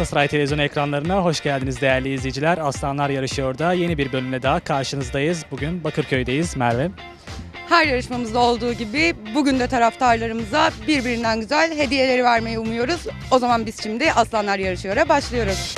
Galatasaray televizyon ekranlarına hoş geldiniz değerli izleyiciler. Aslanlar Yarışıyor'da yeni bir bölümle daha karşınızdayız. Bugün Bakırköy'deyiz Merve. Her yarışmamızda olduğu gibi bugün de taraftarlarımıza birbirinden güzel hediyeleri vermeyi umuyoruz. O zaman biz şimdi Aslanlar Yarışıyor'a başlıyoruz.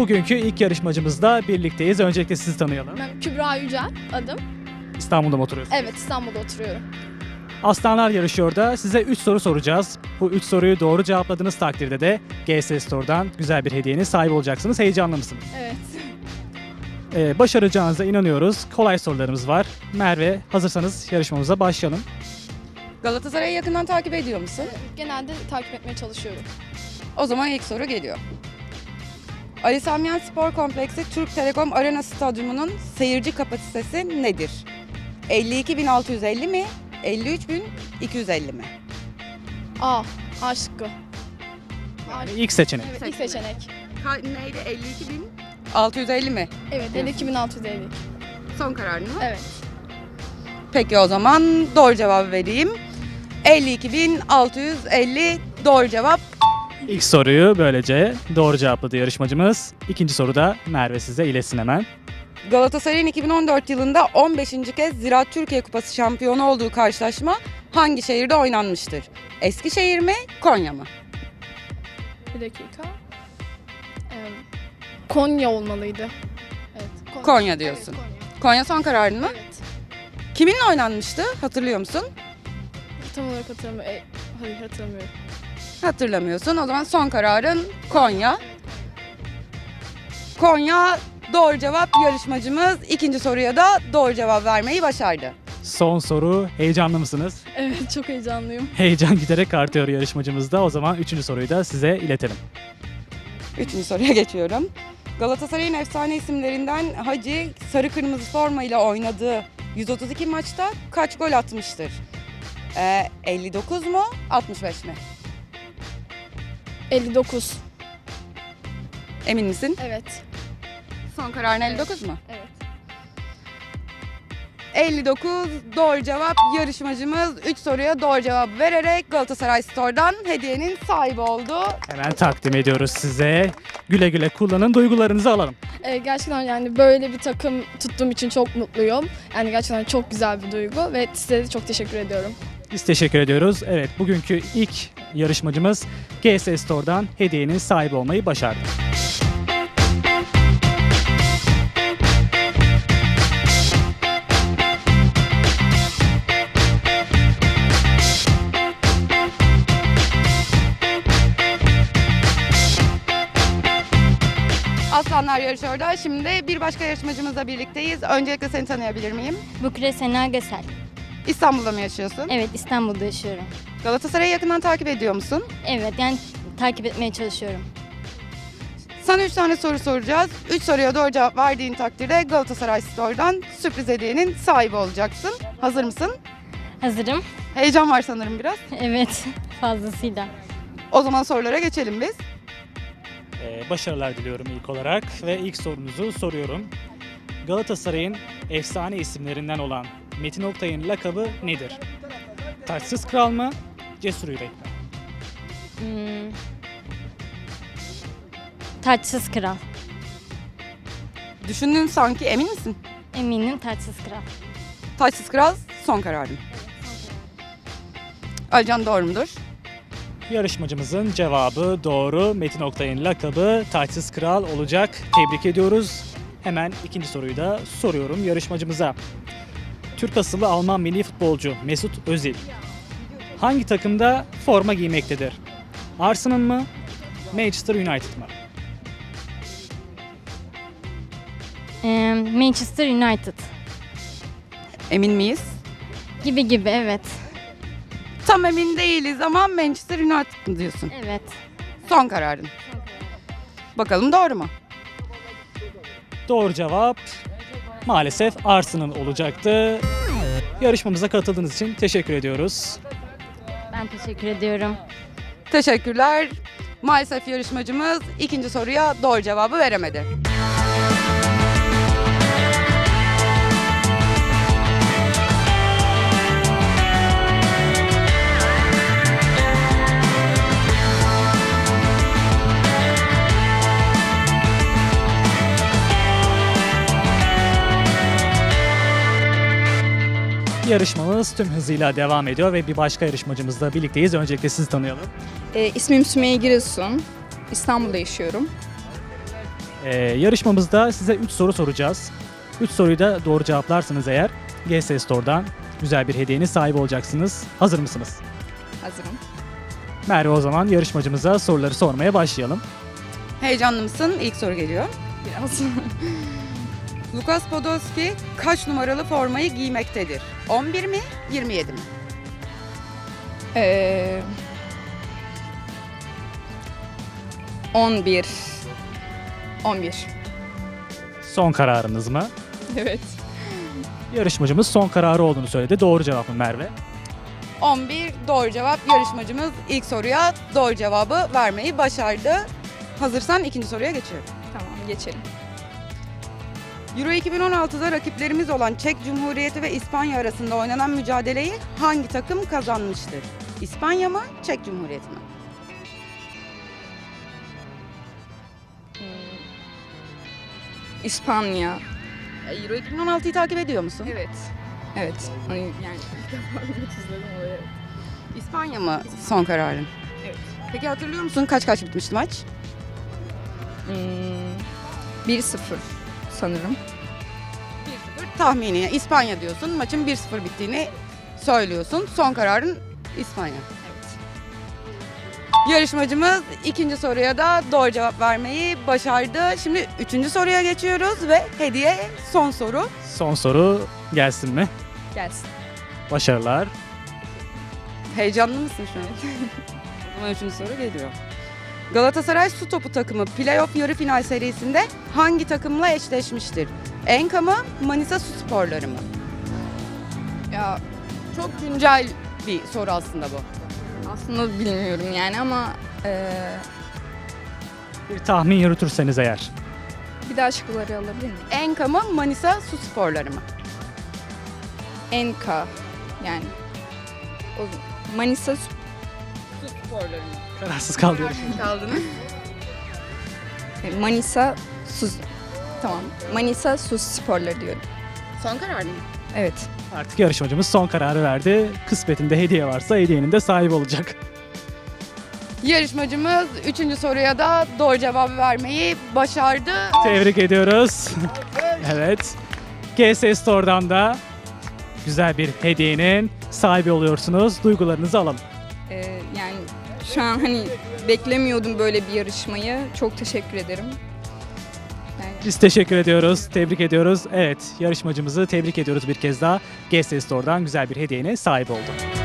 Bugünkü ilk yarışmacımızla birlikteyiz. Öncelikle sizi tanıyalım. Ben Kübra Yücel adım. İstanbul'da mı oturuyorsunuz? Evet İstanbul'da oturuyorum. Aslanlar Yarışıyor'da size 3 soru soracağız. Bu 3 soruyu doğru cevapladığınız takdirde de GS Store'dan güzel bir hediyenin sahibi olacaksınız. Heyecanlı mısınız? Evet. Ee, başaracağınıza inanıyoruz. Kolay sorularımız var. Merve hazırsanız yarışmamıza başlayalım. Galatasaray'ı yakından takip ediyor musun? Genelde takip etmeye çalışıyorum. O zaman ilk soru geliyor. Ali Sami Yen Spor Kompleksi Türk Telekom Arena Stadyumu'nun seyirci kapasitesi nedir? 52.650 mi? 53.250 mi? A. A şıkkı. A şıkkı. İlk seçenek. Evet ilk seçenek. neydi? 52.650 mi? Evet 52.650. Son kararın mı? Evet. Peki o zaman doğru cevabı vereyim. 52.650 doğru cevap. İlk soruyu böylece doğru cevapladı yarışmacımız. İkinci soruda Merve size iletsin hemen. Galatasaray'ın 2014 yılında 15. kez Ziraat Türkiye Kupası şampiyonu olduğu karşılaşma hangi şehirde oynanmıştır? Eskişehir mi, Konya mı? Bir dakika. Ee, Konya olmalıydı. Evet. Konya diyorsun. Evet, Konya. Konya son kararın mı? Evet. Kiminle oynanmıştı? Hatırlıyor musun? Tam olarak hatırlamıyorum. E, hayır hatırlamıyorum. Hatırlamıyorsun. O zaman son kararın Konya. Konya doğru cevap yarışmacımız ikinci soruya da doğru cevap vermeyi başardı. Son soru. Heyecanlı mısınız? Evet çok heyecanlıyım. Heyecan giderek artıyor yarışmacımızda. O zaman üçüncü soruyu da size iletelim. Üçüncü soruya geçiyorum. Galatasaray'ın efsane isimlerinden Hacı sarı kırmızı forma ile oynadığı 132 maçta kaç gol atmıştır? Ee, 59 mu 65 mi? 59. Emin misin? Evet. Son kararın 59 mu? Evet. 59 doğru cevap yarışmacımız 3 soruya doğru cevap vererek Galatasaray Store'dan hediyenin sahibi oldu. Hemen takdim ediyoruz size. Güle güle kullanın. Duygularınızı alalım. Ee, gerçekten yani böyle bir takım tuttuğum için çok mutluyum. Yani gerçekten çok güzel bir duygu ve size de çok teşekkür ediyorum. Biz teşekkür ediyoruz. Evet bugünkü ilk yarışmacımız GS Store'dan hediyenin sahibi olmayı başardı. Aslanlar yarışıyorda. Şimdi bir başka yarışmacımızla birlikteyiz. Öncelikle seni tanıyabilir miyim? Bukre Sena Gösel. İstanbul'da mı yaşıyorsun? Evet İstanbul'da yaşıyorum. Galatasaray'ı yakından takip ediyor musun? Evet yani takip etmeye çalışıyorum. Sana 3 tane soru soracağız. 3 soruya doğru cevap verdiğin takdirde Galatasaray Store'dan sürpriz hediyenin sahibi olacaksın. Hazır mısın? Hazırım. Heyecan var sanırım biraz. Evet fazlasıyla. O zaman sorulara geçelim biz. Ee, başarılar diliyorum ilk olarak ve ilk sorunuzu soruyorum. Galatasaray'ın efsane isimlerinden olan Metin Oktay'ın lakabı nedir? Taçsız kral mı? Cesur yürek mi? Hmm. Taçsız kral. Düşündün sanki emin misin? Eminim taçsız kral. Taçsız Kral son kararın. Alican doğru mudur? Yarışmacımızın cevabı doğru. Metin Oktay'ın lakabı Taçsız Kral olacak. Tebrik ediyoruz. Hemen ikinci soruyu da soruyorum yarışmacımıza. Türk asıllı Alman milli futbolcu Mesut Özil hangi takımda forma giymektedir? Arsenal mı? Manchester United mı? Ee, Manchester United. Emin miyiz? Gibi gibi evet. Tam emin değiliz ama Manchester United mı diyorsun? Evet. Son kararın. Bakalım doğru mu? Doğru cevap maalesef Arsenal olacaktı. Yarışmamıza katıldığınız için teşekkür ediyoruz. Ben teşekkür ediyorum. Teşekkürler. Maalesef yarışmacımız ikinci soruya doğru cevabı veremedi. Yarışmamız tüm hızıyla devam ediyor ve bir başka yarışmacımızla birlikteyiz. Öncelikle sizi tanıyalım. E, ismim Sümeyye Giresun. İstanbul'da yaşıyorum. Ee, yarışmamızda size 3 soru soracağız. 3 soruyu da doğru cevaplarsanız eğer GS Store'dan güzel bir hediyenin sahibi olacaksınız. Hazır mısınız? Hazırım. Merve o zaman yarışmacımıza soruları sormaya başlayalım. Heyecanlı mısın? İlk soru geliyor. Biraz. Lukas Podolski kaç numaralı formayı giymektedir? 11 mi, 27 mi? e, 11. 11. Son kararınız mı? Evet. Yarışmacımız son kararı olduğunu söyledi. Doğru cevap mı Merve? 11 doğru cevap. Yarışmacımız ilk soruya doğru cevabı vermeyi başardı. Hazırsan ikinci soruya geçiyorum. Tamam geçelim. Euro 2016'da rakiplerimiz olan Çek Cumhuriyeti ve İspanya arasında oynanan mücadeleyi hangi takım kazanmıştır? İspanya mı, Çek Cumhuriyeti mi? Hmm. İspanya. E, Euro 2016'yı takip ediyor musun? Evet. Evet. Hani yani ilk defa maç izledim o evet. İspanya mı son kararın? Evet. Peki hatırlıyor musun kaç kaç bitmişti maç? Hmm, 1-0 sanırım. 1-0 tahmini. İspanya diyorsun. Maçın 1-0 bittiğini söylüyorsun. Son kararın İspanya. Evet. Yarışmacımız ikinci soruya da doğru cevap vermeyi başardı. Şimdi üçüncü soruya geçiyoruz ve hediye son soru. Son soru gelsin mi? Gelsin. Başarılar. Heyecanlı mısın şu an? o zaman üçüncü soru geliyor. Galatasaray su topu takımı playoff yarı final serisinde hangi takımla eşleşmiştir? Enka mı, Manisa Su Sporları mı? Ya Çok güncel bir soru aslında bu. aslında bilmiyorum yani ama e, Bir tahmin yürütürseniz eğer. bir daha şıkları alabilir miyim? Enka mı, Manisa Su Sporları mı? Enka yani. O, Manisa Su Sporları mı? Kararsız kaldı yarışmacı. Kaldınız. Manisa Sus tamam. Manisa Sus sporları diyorum. Son karar mı? Evet. Artık yarışmacımız son kararı verdi. Kısmetinde hediye varsa hediyenin de sahibi olacak. Yarışmacımız üçüncü soruya da doğru cevabı vermeyi başardı. Tebrik ediyoruz. evet. GS Store'dan da güzel bir hediyenin sahibi oluyorsunuz. Duygularınızı alalım. Ee, şu an hani beklemiyordum böyle bir yarışmayı. Çok teşekkür ederim. Biz teşekkür ediyoruz, tebrik ediyoruz. Evet, yarışmacımızı tebrik ediyoruz bir kez daha. GS Store'dan güzel bir hediyenin sahibi oldu.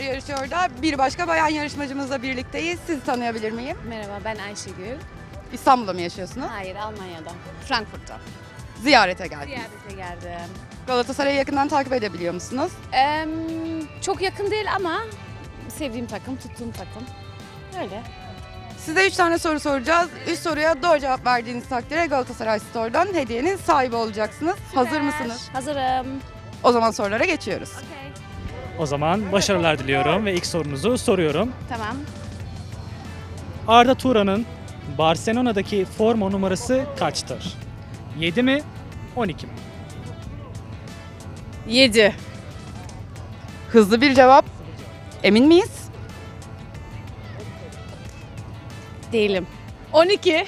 Aslanlar yarışıyor da bir başka bayan yarışmacımızla birlikteyiz. Sizi tanıyabilir miyim? Merhaba ben Ayşegül. İstanbul'da mı yaşıyorsunuz? Hayır Almanya'da. Frankfurt'ta. Ziyarete geldiniz. Ziyarete geldim. Galatasaray'ı yakından takip edebiliyor musunuz? Eee, çok yakın değil ama sevdiğim takım, tuttuğum takım. Öyle. Size 3 tane soru soracağız. 3 soruya doğru cevap verdiğiniz takdirde Galatasaray Store'dan hediyenin sahibi olacaksınız. Hazır mısınız? Hazırım. O zaman sorulara geçiyoruz. Okey. O zaman başarılar diliyorum ve ilk sorunuzu soruyorum. Tamam. Arda Turan'ın Barcelona'daki forma numarası kaçtır? 7 mi, 12 mi? 7. Hızlı bir cevap. Emin miyiz? Değilim. 12.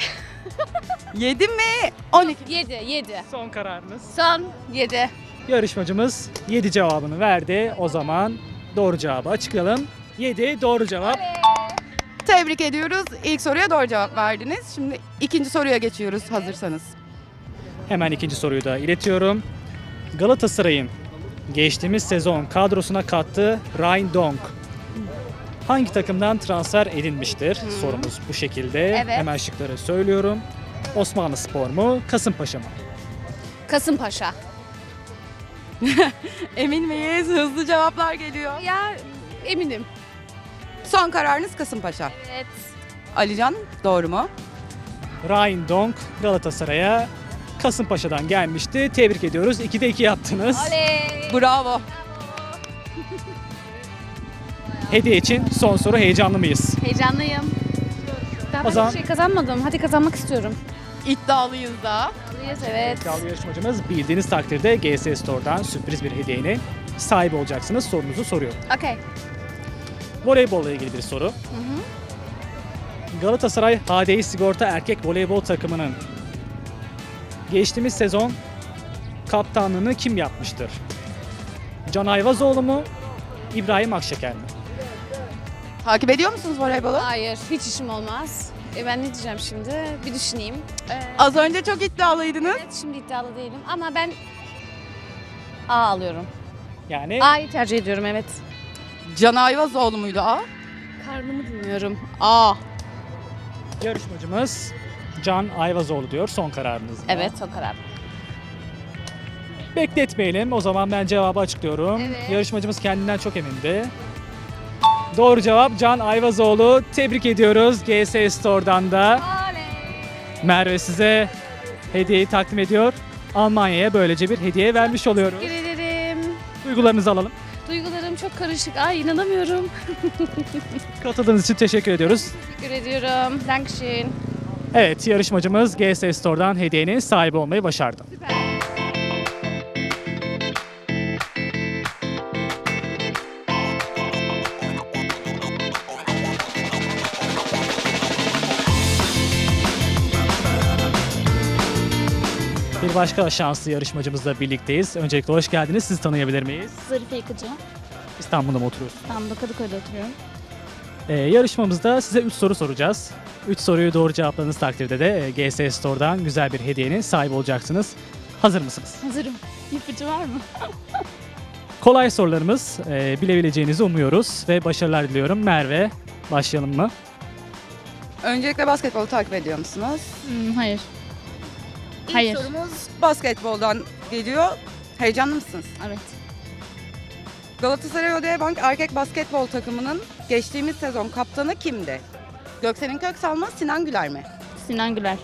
7 mi? 12. 7, 7. Son kararınız. Son 7. Yarışmacımız 7 cevabını verdi. O zaman doğru cevabı açıklayalım. 7 doğru cevap. Tebrik ediyoruz. İlk soruya doğru cevap verdiniz. Şimdi ikinci soruya geçiyoruz hazırsanız. Hemen ikinci soruyu da iletiyorum. Galatasaray'ın geçtiğimiz sezon kadrosuna kattığı Ryan Dong hangi takımdan transfer edilmiştir? Sorumuz bu şekilde. Evet. Hemen şıkları söylüyorum. Osmanlı Spor mu, Kasımpaşa mı? Kasımpaşa. Emin miyiz? Hızlı cevaplar geliyor. Ya eminim. Son kararınız Kasımpaşa. Evet. Alican doğru mu? Ryan Dong Galatasaray'a Kasımpaşa'dan gelmişti. Tebrik ediyoruz. 2'de 2 yaptınız. Oley. Bravo. Hediye için son soru heyecanlı mıyız? Heyecanlıyım. Ben O zaman- bir şey kazanmadım. Hadi kazanmak istiyorum. İddialıyız da. Heyecanlıyız evet. İddialı yarışmacımız bildiğiniz takdirde GS Store'dan sürpriz bir hediyenin sahibi olacaksınız. Sorunuzu soruyorum. Okey. Voleybolla ilgili bir soru. Galatasaray HDI Sigorta Erkek Voleybol takımının geçtiğimiz sezon kaptanlığını kim yapmıştır? Can Ayvazoğlu mu? İbrahim Akşeker mi? Takip ediyor musunuz voleybolu? Hayır. Hiç işim olmaz. E ben ne diyeceğim şimdi? Bir düşüneyim. Ee, Az önce çok iddialıydınız. evet şimdi iddialı değilim ama ben A alıyorum. Yani A'yı tercih ediyorum evet. Can Ayvazoğlu muydu A? Karnımı dinliyorum. A. yarışmacımız Can Ayvazoğlu diyor son kararınız. mı? Evet o karar. Bekletmeyelim. O zaman ben cevabı açıklıyorum. Evet. Yarışmacımız kendinden çok emindi. Doğru cevap Can Ayvazoğlu. Tebrik ediyoruz GS Store'dan da. Merve size hediyeyi takdim ediyor. Almanya'ya böylece bir hediye vermiş oluyoruz. Teşekkür ederim. Duygularınızı alalım. Duygularım çok karışık. Ay inanamıyorum. Katıldığınız için teşekkür ediyoruz. Teşekkür ediyorum. Dankeschön. Evet yarışmacımız GS Store'dan hediyenin sahibi olmayı başardı. Bir başka şanslı yarışmacımızla birlikteyiz. Öncelikle hoş geldiniz. Sizi tanıyabilir miyiz? Zarife Yıkıcı. İstanbul'da mı oturuyorsunuz? İstanbul'da Kadıköy'de oturuyorum. Ee, yarışmamızda size 3 soru soracağız. 3 soruyu doğru cevapladığınız takdirde de e, GS Store'dan güzel bir hediyenin sahibi olacaksınız. Hazır mısınız? Hazırım. İpucu var mı? Kolay sorularımız e, bilebileceğinizi umuyoruz ve başarılar diliyorum. Merve başlayalım mı? Öncelikle basketbolu takip ediyor musunuz? Hmm, hayır. İlk Hayır. sorumuz basketboldan geliyor. Heyecanlı mısınız? Evet. Galatasaray Odeabank erkek basketbol takımının geçtiğimiz sezon kaptanı kimdi? Göksel'in Köksal mı, Sinan Güler mi? Sinan Güler.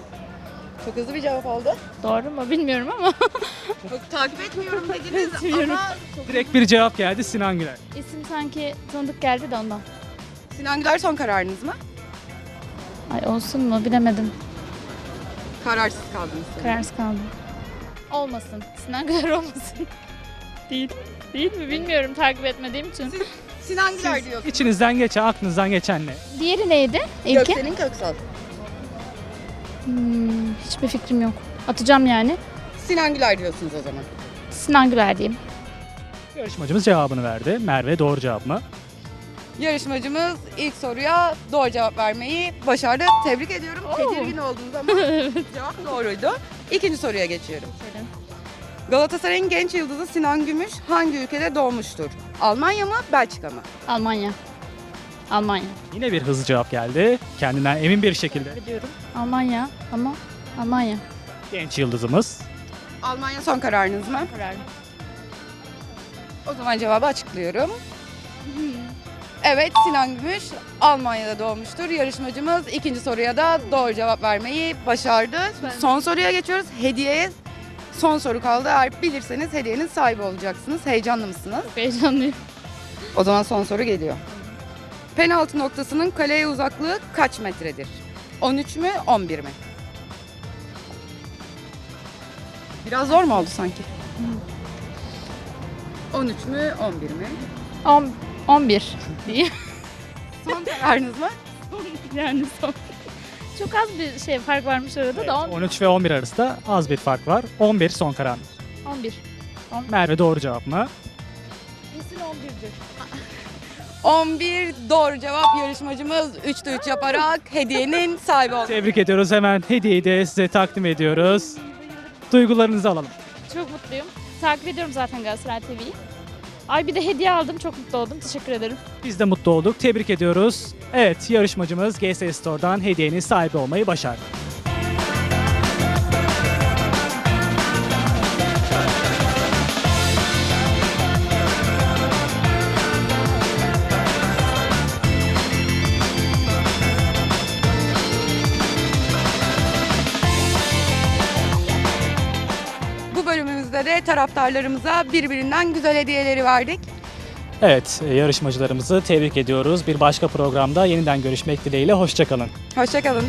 Çok hızlı bir cevap oldu. Doğru mu bilmiyorum ama. Çok takip etmiyorum dediniz ama Direkt bir cevap geldi Sinan Güler. İsim sanki tanıdık geldi de ondan. Sinan Güler son kararınız mı? Ay olsun mu bilemedim. Kararsız kaldınız. Kararsız kaldım. Olmasın. Sinan Güler olmasın. Değil. Değil mi bilmiyorum takip etmediğim için. Sinan Güler diyorsunuz. İçinizden geçen, aklınızdan geçen ne? Diğeri neydi? İlki? Göksel'in Köksal. Hmm, hiçbir fikrim yok. Atacağım yani. Sinan Güler diyorsunuz o zaman. Sinan Güler diyeyim. Yarışmacımız cevabını verdi. Merve doğru cevap mı? Yarışmacımız ilk soruya doğru cevap vermeyi başardı. Tebrik ediyorum. Tedirgin oldunuz ama cevap doğruydu. İkinci soruya geçiyorum. Galatasaray'ın genç yıldızı Sinan Gümüş hangi ülkede doğmuştur? Almanya mı, Belçika mı? Almanya. Almanya. Yine bir hızlı cevap geldi. Kendinden emin bir şekilde. Biliyorum. Almanya ama Almanya. Genç yıldızımız. Almanya son kararınız mı? Kararım. O zaman cevabı açıklıyorum. Evet Sinan Gümüş Almanya'da doğmuştur. Yarışmacımız ikinci soruya da doğru cevap vermeyi başardı. Son soruya geçiyoruz. Hediyeye son soru kaldı. Eğer bilirseniz hediyenin sahibi olacaksınız. Heyecanlı mısınız? Çok heyecanlıyım. O zaman son soru geliyor. Penaltı noktasının kaleye uzaklığı kaç metredir? 13 mü 11 mi? Biraz zor mu oldu sanki? 13 mü 11 mi? 10, 11 diyeyim. Son kararınız mı? yani son. Çok az bir şey fark varmış arada Evet, da 10, 13 ve 11 arasında az bir fark var. 11 son karar. 11. Merve doğru cevap mı? Kesin 11'dir. 11 doğru cevap yarışmacımız 3'te 3 yaparak hediyenin sahibi oldu. Tebrik ediyoruz. Hemen hediyeyi de size takdim ediyoruz. Duygularınızı alalım. Çok mutluyum. Takip ediyorum zaten Galatasaray TV'yi. Ay bir de hediye aldım. Çok mutlu oldum. Teşekkür ederim. Biz de mutlu olduk. Tebrik ediyoruz. Evet yarışmacımız GS Store'dan hediyenin sahibi olmayı başardı. Taraftarlarımıza birbirinden güzel hediyeleri verdik. Evet e, yarışmacılarımızı tebrik ediyoruz. Bir başka programda yeniden görüşmek dileğiyle. Hoşçakalın. Hoşçakalın.